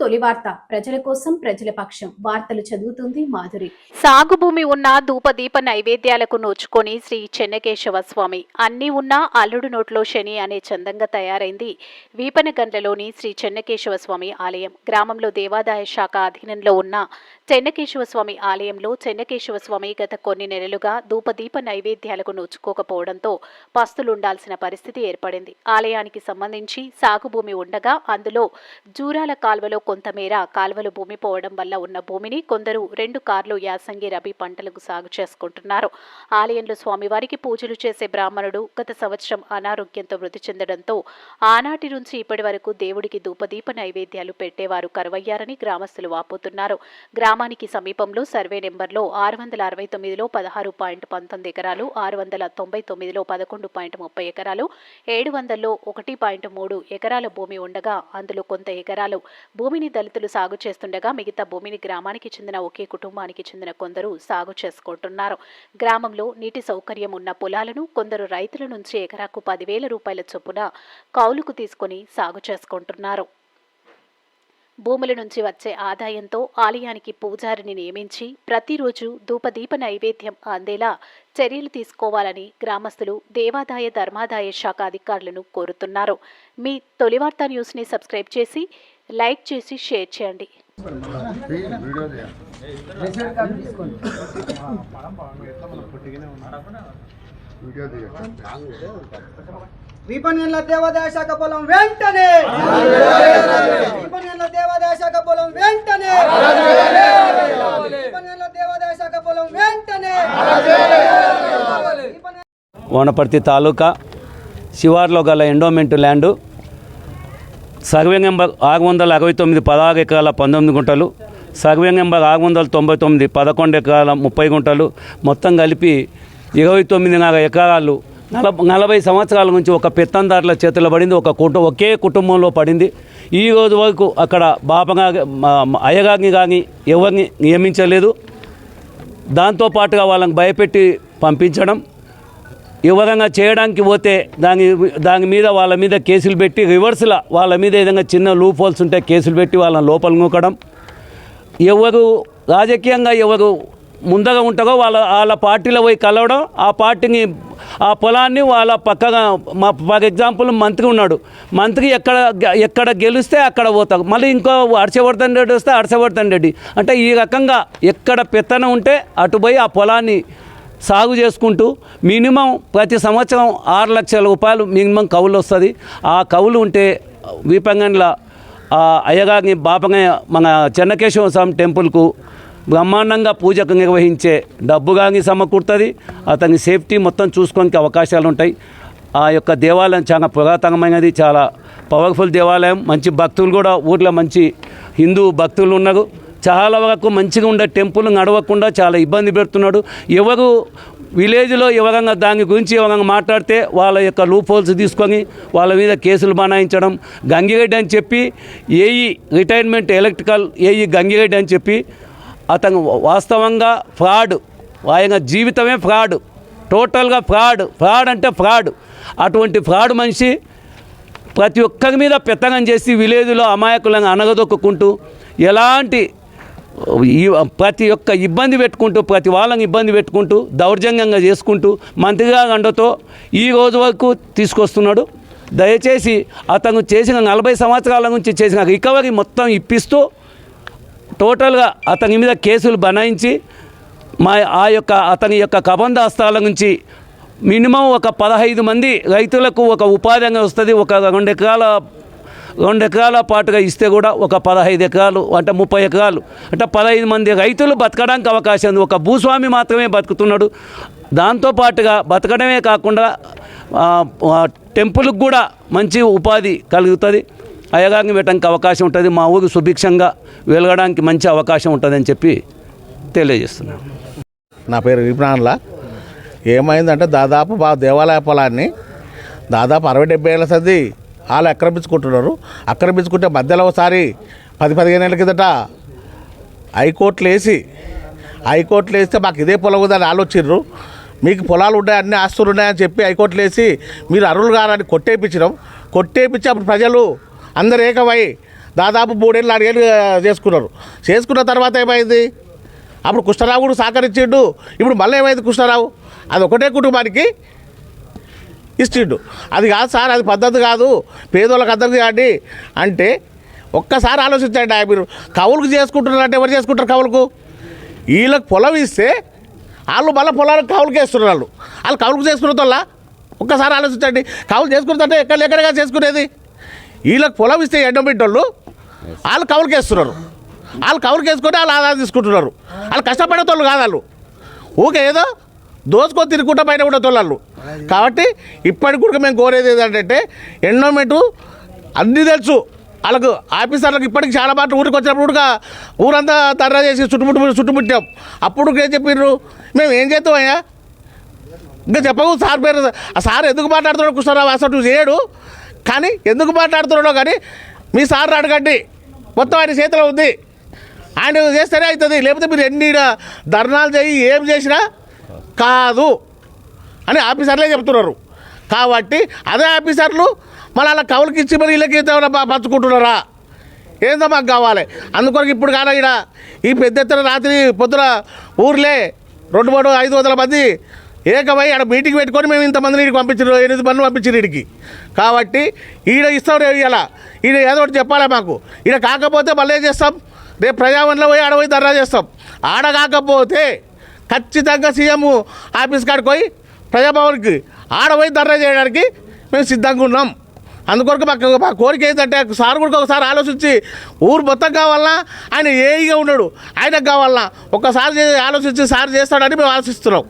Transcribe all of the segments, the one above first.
To తొలి వార్త. ప్రజల కోసం ప్రజల పక్షం. వార్తలు చదువుతుంది మాధురి. సాగు భూమి ఉన్న ధూపదీప నైవేద్యాలకు నోచుకొని శ్రీ చెన్నకేశవ స్వామి. అన్ని ఉన్నా అల్లుడు నోట్లో శని అనే చందంగా తయారైంది వీపనగండ్లలోని శ్రీ చెన్నకేశవ స్వామి ఆలయం. గ్రామంలో దేవాదాయ శాఖ అధీనంలో ఉన్న చెన్నకేశవ స్వామి ఆలయంలో చెన్నకేశవ స్వామి గత కొన్ని నెలలుగా ధూపదీప నైవేద్యాలకు నోచుకోకపోవడంతో పస్తులుండాల్సిన పరిస్థితి ఏర్పడింది. ఆలయానికి సంబంధించి సాగు భూమి ఉండగా అందులో జూరాల కాల్వలో కొంతమేర కాల్వలు భూమి పోవడం వల్ల ఉన్న భూమిని కొందరు రెండు కార్లు యాసంగి రబీ పంటలకు సాగు చేసుకుంటున్నారు. ఆలయంలో స్వామివారికి పూజలు చేసే బ్రాహ్మణుడు గత సంవత్సరం అనారోగ్యంతో మృతి చెందడంతో ఆనాటి నుంచి ఇప్పటి వరకు దేవుడికి ధూపదీప నైవేద్యాలు పెట్టేవారు కరువయ్యారని గ్రామస్తులు వాపోతున్నారు. గ్రామానికి సమీపంలో సర్వే నెంబర్లో ఆరు వందల అరవై తొమ్మిదిలో పదహారు పాయింట్ పంతొమ్మిది ఎకరాలు ఆరు వందల తొంభై తొమ్మిదిలో పదకొండు పాయింట్ ముప్పై ఎకరాలు ఏడు వందల్లో ఒకటి పాయింట్ మూడు ఎకరాల భూమి ఉండగా అందులో కొంత ఎకరాలు భూమిని దళితులు సాగు చేస్తుండగా మిగతా భూమిని గ్రామానికి చెందిన ఒకే కుటుంబానికి చెందిన కొందరు సాగు చేసుకుంటున్నారు. గ్రామంలో నీటి సౌకర్యం ఉన్న పొలాలను కొందరు రైతుల నుంచి ఎకరాకు పదివేల రూపాయల చొప్పున కౌలుకు తీసుకొని సాగు చేసుకుంటున్నారు. భూముల నుంచి వచ్చే ఆదాయంతో ఆలయానికి పూజారిని నియమించి ప్రతిరోజు ధూపదీప నైవేద్యం అందేలా చర్యలు తీసుకోవాలని గ్రామస్తులు దేవాదాయ ధర్మాదాయ శాఖ అధికారులను కోరుతున్నారు. మీ తొలివార్త న్యూస్ని సబ్స్క్రైబ్ చేసి లైక్ చేసి షేర్ చేయండి. విపణ్యంలో దేవాదాయ శాఖ పొలం వెంటనే! విపణ్యంలో దేవాదాయ శాఖ పొలం వెంటనే! విపణ్యంలో దేవాదాయ శాఖ పొలం వెంటనే! వనపర్తి తాలూకా శివార్లో గల ఎండోమెంట్ ల్యాండు సర్వే నెంబర్ ఆరు వందల అరవై తొమ్మిది పదహారు ఎకరాల పంతొమ్మిది గుంటలు సర్వే నెంబర్ ఆరు వందల తొంభై తొమ్మిది పదకొండు ఎకరాల ముప్పై గుంటలు మొత్తం కలిపి ఇరవై తొమ్మిదిన్నర ఎకరాలు నలభై సంవత్సరాల నుంచి ఒక పెత్తందారుల చేతిలో పడింది ఒక కుటుంబం ఒకే కుటుంబంలో పడింది. ఈ రోజు వరకు అక్కడ బాపగా అయ్యగారిని కానీ ఎవరిని నియమించలేదు. దాంతోపాటుగా వాళ్ళని భయపెట్టి పంపించడం ఎవరైనా చేయడానికి పోతే దాని దాని మీద వాళ్ళ మీద కేసులు పెట్టి రివర్స్లా వాళ్ళ మీద ఏదైనా చిన్న లూప్ హోల్స్ ఉంటే కేసులు పెట్టి వాళ్ళని లోపల నూకడం. ఎవరు రాజకీయంగా ఎవరు ముందుగా ఉంటారో వాళ్ళ వాళ్ళ పార్టీలో పోయి కలవడం ఆ పార్టీని ఆ పొలాన్ని వాళ్ళ పక్కగా మా ఫర్ ఎగ్జాంపుల్ మంత్రి ఉన్నాడు. మంత్రి ఎక్కడ ఎక్కడ గెలిస్తే అక్కడ పోతాం. మళ్ళీ ఇంకో హర్షవర్ధన్ రెడ్డి వస్తే హర్షవర్ధన్ రెడ్డి. అంటే ఈ రకంగా ఎక్కడ పెత్తనం ఉంటే అటు పోయి ఆ పొలాన్ని సాగు చేసుకుంటూ మినిమం ప్రతి సంవత్సరం ఆరు లక్షల రూపాయలు మినిమం కవులు వస్తుంది. ఆ కవులు ఉంటే వీపంగన్ల అయ్యగారిని బాపంగ మన చెన్నకేశ్వర స్వామి టెంపుల్కు బ్రహ్మాండంగా పూజకు నిర్వహించే డబ్బు కానీ సమకూరుతుంది. అతని సేఫ్టీ మొత్తం చూసుకోనికి అవకాశాలు ఉంటాయి ఆ యొక్క దేవాలయం చాలా పురాతనమైనది చాలా పవర్ఫుల్ దేవాలయం. మంచి భక్తులు కూడా ఊర్లో మంచి హిందూ భక్తులు ఉన్నారు. చాలా వరకు మంచిగా ఉండే టెంపుల్ నడవకుండా చాలా ఇబ్బంది పెడుతున్నాడు. ఎవరు విలేజ్లో ఎవరంగా దాని గురించి ఎవరంగా మాట్లాడితే వాళ్ళ యొక్క లూప్ హోల్స్ తీసుకొని వాళ్ళ మీద కేసులు బనాయించడం గంగిరెడ్డి అని చెప్పి AE retirement electrical AE Gangireddy అని చెప్పి అతను వాస్తవంగా ఫ్రాడ్. ఆయన జీవితమే ఫ్రాడ్. టోటల్గా ఫ్రాడ్. ఫ్రాడ్ అంటే ఫ్రాడ్. అటువంటి ఫ్రాడ్ మనిషి ప్రతి ఒక్కరి మీద పెత్తనం చేసి విలేజ్లో అమాయకులను అనగదొక్కుంటూ ఎలాంటి ఈ ప్రతి ఒక్క ఇబ్బంది పెట్టుకుంటూ ప్రతి వాళ్ళని ఇబ్బంది పెట్టుకుంటూ దౌర్జన్యంగా చేసుకుంటూ మంత్రిగా గండతో ఈ రోజు వరకు తీసుకొస్తున్నాడు. దయచేసి అతను చేసిన నలభై సంవత్సరాల నుంచి చేసిన రికవరీ మొత్తం ఇప్పిస్తూ టోటల్గా అతని మీద కేసులు బనాయించి మా ఆ యొక్క అతని యొక్క కబంధాస్తాల నుంచి మినిమం ఒక పదహైదు మంది రైతులకు ఒక ఉపాధిగా వస్తుంది. ఒక రెండు ఎకరాల రెండు ఎకరాల పాటుగా ఇస్తే కూడా ఒక పదహైదు ఎకరాలు అంటే ముప్పై ఎకరాలు అంటే పదహైదు మంది రైతులు బతకడానికి అవకాశం ఉంది. ఒక భూస్వామి మాత్రమే బతుకుతున్నాడు. దాంతోపాటుగా బతకడమే కాకుండా టెంపుల్కి కూడా మంచి ఉపాధి కలుగుతుంది. అయ్యగారిని పెట్టడానికి అవకాశం ఉంటుంది. మా ఊరికి సుభిక్షంగా వెలగడానికి మంచి అవకాశం ఉంటుందని చెప్పి తెలియజేస్తున్నాను. నా పేరు విప్రాన్లా ఏమైందంటే దాదాపు మా దేవాలయ పొలాన్ని దాదాపు అరవై డెబ్బై ఏళ్ళ సది వాళ్ళు ఆక్రమించుకుంటున్నారు ఆక్రమించుకుంటే మధ్యలో ఒకసారి పది పదిహేను ఏళ్ళ కిందట హైకోర్టులు వేసి హైకోర్టులు వేస్తే మాకు ఇదే పొలం ఉందని ఆలోచిండ్రు మీకు పొలాలు ఉన్నాయి అన్ని ఆస్తులు ఉన్నాయని చెప్పి హైకోర్టులు వేసి మీరు అరువులు కారని కొట్టేపించడం కొట్టేపించి అప్పుడు ప్రజలు అందరు ఏకమై దాదాపు మూడేళ్ళు నాలుగేళ్ళు చేసుకున్నారు. చేసుకున్న తర్వాత ఏమైంది? అప్పుడు కృష్ణరావు కూడా సహకరించిండు. ఇప్పుడు మళ్ళీ ఏమైంది కృష్ణరావు? అది ఒకటే కుటుంబానికి ఇచ్చిండు. అది కాదు సార్ అది పద్ధతి కాదు. పేదోళ్ళకి అందరికీ కాండి అంటే ఒక్కసారి ఆలోచించండి ఆ మీరు. కవులకు చేసుకుంటున్నారు అంటే ఎవరు చేసుకుంటారు కవులకు? వీళ్ళకి పొలం ఇస్తే వాళ్ళు మళ్ళీ పొలాలకు కవులకు వేస్తున్నారు వాళ్ళు. వాళ్ళు కవులకు చేసుకున్న వల్ల ఒక్కసారి ఆలోచించండి. కవులు చేసుకున్నదంటే ఎక్కడ ఎక్కడగా చేసుకునేది? వీళ్ళకి పొలం ఇస్తే ఎండబెట్టోళ్ళు వాళ్ళు కవర్కేస్తున్నారు వాళ్ళు కవులకు వాళ్ళు ఆదా తీసుకుంటున్నారు. వాళ్ళు కష్టపడేటోళ్ళు కాదు వాళ్ళు. ఊకే ఏదో దోచుకొని తిరుగుకుంటా బయట కూడా తోళ్ళు కాబట్టి ఇప్పటికి కూడా మేము కోరేది ఏంటంటే ఎండోమెంటు అన్నీ తెలుసు. వాళ్ళకు ఆఫీసర్లకు ఇప్పటికి చాలా బాట ఊరికి వచ్చినప్పుడు ఊరంతా తర్రా చేసి చుట్టుముట్టు చుట్టుముట్టాం. అప్పుడు ఏం చెప్పిండ్రు మేము ఏం చేస్తామయ్యా ఇంకా చెప్పకు సార్ పేరు ఆ సార్ ఎందుకు మాట్లాడుతున్నాడు? కృష్ణరావు అసలు చేయడు. కానీ ఎందుకు మాట్లాడుతున్నాడో కానీ మీ సార్ అడగండి మొత్తం ఆయన చేతిలో ఉంది. ఆయన చేస్తేనే అవుతుంది. లేకపోతే మీరు ఎన్ని ధర్నాలు చేయి ఏం చేసినా కాదు అని ఆఫీసర్లే చెప్తున్నారు. కాబట్టి అదే ఆఫీసర్లు మళ్ళీ అలా కవులకి ఇచ్చి మరి వీళ్ళకి ఏమైనా పంచుకుంటున్నారా? ఏందో మాకు కావాలి. అందుకొరకు ఇప్పుడు కాదా ఇక్కడ ఈ పెద్ద ఎత్తున రాత్రి పొద్దున ఊర్లే రెండు మూడు ఐదు వందల మంది ఏకమై ఆడ మీటింగ్ పెట్టుకొని మేము ఇంతమందిని ఇక్కడికి పంపించారు ఎనిమిది మంది పంపించారు ఇడికి కాబట్టి ఈడ ఇస్తాం రేపు ఇలా. ఈడ ఏదో ఒకటి చెప్పాలా మాకు. ఈడ కాకపోతే మళ్ళీ చేస్తాం? రేపు ప్రజావన్లో పోయి ఆడ పోయి ధర్నా చేస్తాం. ఆడ కాకపోతే ఖచ్చితంగా సీఎం ఆఫీస్ కాడికి పోయి ప్రజాభవన్కి ఆడ పోయి ధర్నా చేయడానికి మేము సిద్ధంగా ఉన్నాం. అందుకొరకు మాకు మా కోరిక ఏంటంటే సార్ కూడా ఒకసారి ఆలోచించి ఊరు మొత్తం కావాలన్నా ఆయన ఏఈగా ఉన్నాడు ఆయనకు కావాలన్నా. ఒక్కసారి ఆలోచించి సార్ చేస్తాడని మేము ఆలోచిస్తున్నాం.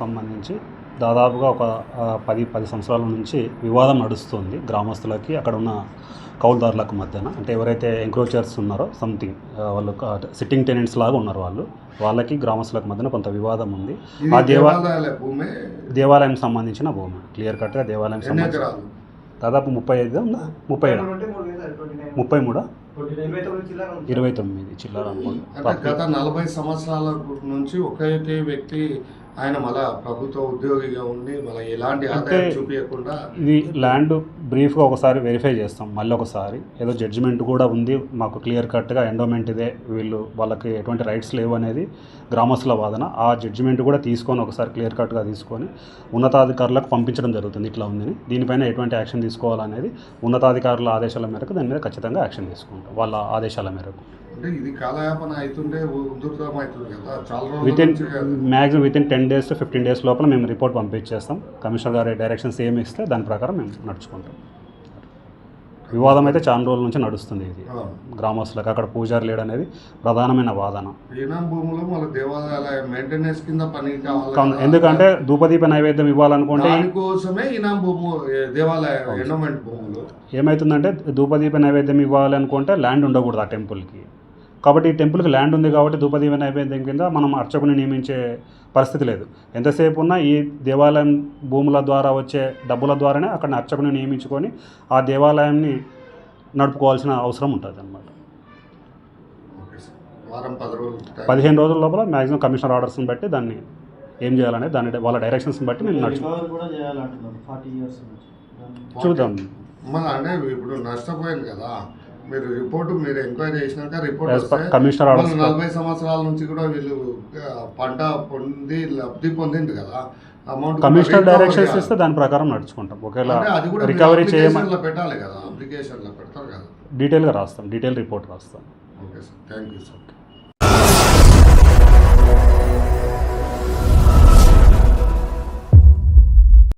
సంబంధించి దాదాపుగా ఒక పది పది సంవత్సరాల నుంచి వివాదం నడుస్తుంది గ్రామస్తులకి. అక్కడ ఉన్న కౌలుదారులకు మధ్యన. అంటే ఎవరైతే ఎంక్రోచర్స్ ఉన్నారో సంథింగ్ వాళ్ళు సిట్టింగ్ టెనెంట్స్ లాగా ఉన్నారు వాళ్ళు. వాళ్ళకి గ్రామస్తులకు మధ్యన కొంత వివాదం ఉంది. ఆ ఇది దేవా దేవాలయాల భూమి? దేవాలయం సంబంధించిన భూమి. క్లియర్ కట్గా దేవాలయం ఎన్ని సంబంధించి ఎకరాలు? దాదాపు ముప్పై ఐదు ఉందా? ముప్పై ఏడు. ముప్పై మూడా? ఇరవై తొమ్మిది చిల్లర గత నలభై సంవత్సరాల నుంచి ఒకే వ్యక్తి ఆయన మళ్ళా ప్రభుత్వ ఉద్యోగిగా ఉండి మళ్ళీ ఎలాంటి ఆదాయం చూపించకుండా ఇది ల్యాండ్ బ్రీఫ్గా ఒకసారి వెరిఫై చేస్తాం. మళ్ళీ ఒకసారి ఏదో జడ్జిమెంట్ కూడా ఉంది. మాకు క్లియర్ కట్గా ఎండోమెంట్ ఇదే. వీళ్ళు వాళ్ళకి ఎటువంటి రైట్స్ లేవు అనేది గ్రామస్తుల వాదన. ఆ జడ్జిమెంట్ కూడా తీసుకొని ఒకసారి క్లియర్ కట్గా తీసుకొని ఉన్నతాధికారులకు పంపించడం జరుగుతుంది. ఇట్లా ఉందని. దీనిపైన ఎటువంటి యాక్షన్ తీసుకోవాలనేది ఉన్నతాధికారుల ఆదేశాల మేరకు దాని మీద ఖచ్చితంగా యాక్షన్ తీసుకుంటాం. వాళ్ళ ఆదేశాల మేరకు. అంటే ఇది కాలయాపన అవుతుంటే ఉధృతం అవుతుంది కదా. చాలా రోజుల within. Maximum within ten days fifteen days లోపల మేము రిపోర్ట్ పంపించేస్తాం. కమిషనర్ గారి డైరెక్షన్స్ ఏమి ఇస్తే దాని ప్రకారం మేము నడుచుకుంటాం. వివాదం అయితే చాలా రోజుల నుంచి నడుస్తుంది ఇది. గ్రామస్తులకు అక్కడ పూజారి లేడు అనేది ప్రధానమైన వాదన. ఎందుకంటే ధూపదీప నైవేద్యం ఇవ్వాలనుకుంటే ఏమవుతుందంటే ధూపదీప నైవేద్యం ఇవ్వాలనుకుంటే ల్యాండ్ ఉండకూడదు ఆ టెంపుల్కి కాబట్టి ఈ టెంపుల్కి ల్యాండ్ ఉంది కాబట్టి ధూపదీప నైవేద్యం కింద మనం అర్చకుని నియమించే పరిస్థితి లేదు. ఎంతసేపు ఉన్నా ఈ దేవాలయం భూముల ద్వారా వచ్చే డబ్బుల ద్వారానే అక్కడ అర్చకుని నియమించుకొని ఆ దేవాలయాన్ని నడుపుకోవాల్సిన అవసరం ఉంటుంది అనమాట ఓకే సార్. వారం పది రోజులు టైం. పదిహేను రోజుల లోపల మ్యాక్సిమం కమిషనర్ ఆర్డర్స్ని బట్టి దాన్ని ఏం చేయాలనేది దాని వాళ్ళ డైరెక్షన్స్ని బట్టి మేము నడుచు రికవర్ కూడా చేయాలంటున్నారు ఫార్టీ ఇయర్స్ నుంచి. దాన్ని చూద్దాం ఇప్పుడు నష్టపోయింది కదా. మీరు రిపోర్ట్ మీరు ఎంక్వైరీ చేసినాక రిపోర్ట్ కమిషనర్ నలభై సంవత్సరాల నుంచి కూడా వీళ్ళు పంట పొంది లబ్ధి పొందింది కదా. అమౌంట్ కమిషనర్ డైరెక్షన్స్ ఇస్తే దాని ప్రకారం నడుచుకుంటాం. ఒకవేళ రికవరీ చేయమని పెట్టాలి కదా అప్లికేషన్లో పెడతారు కదా. డీటెయిల్గా రాస్తాం డీటెయిల్ రిపోర్ట్ రాస్తాం. Okay sir thank you sir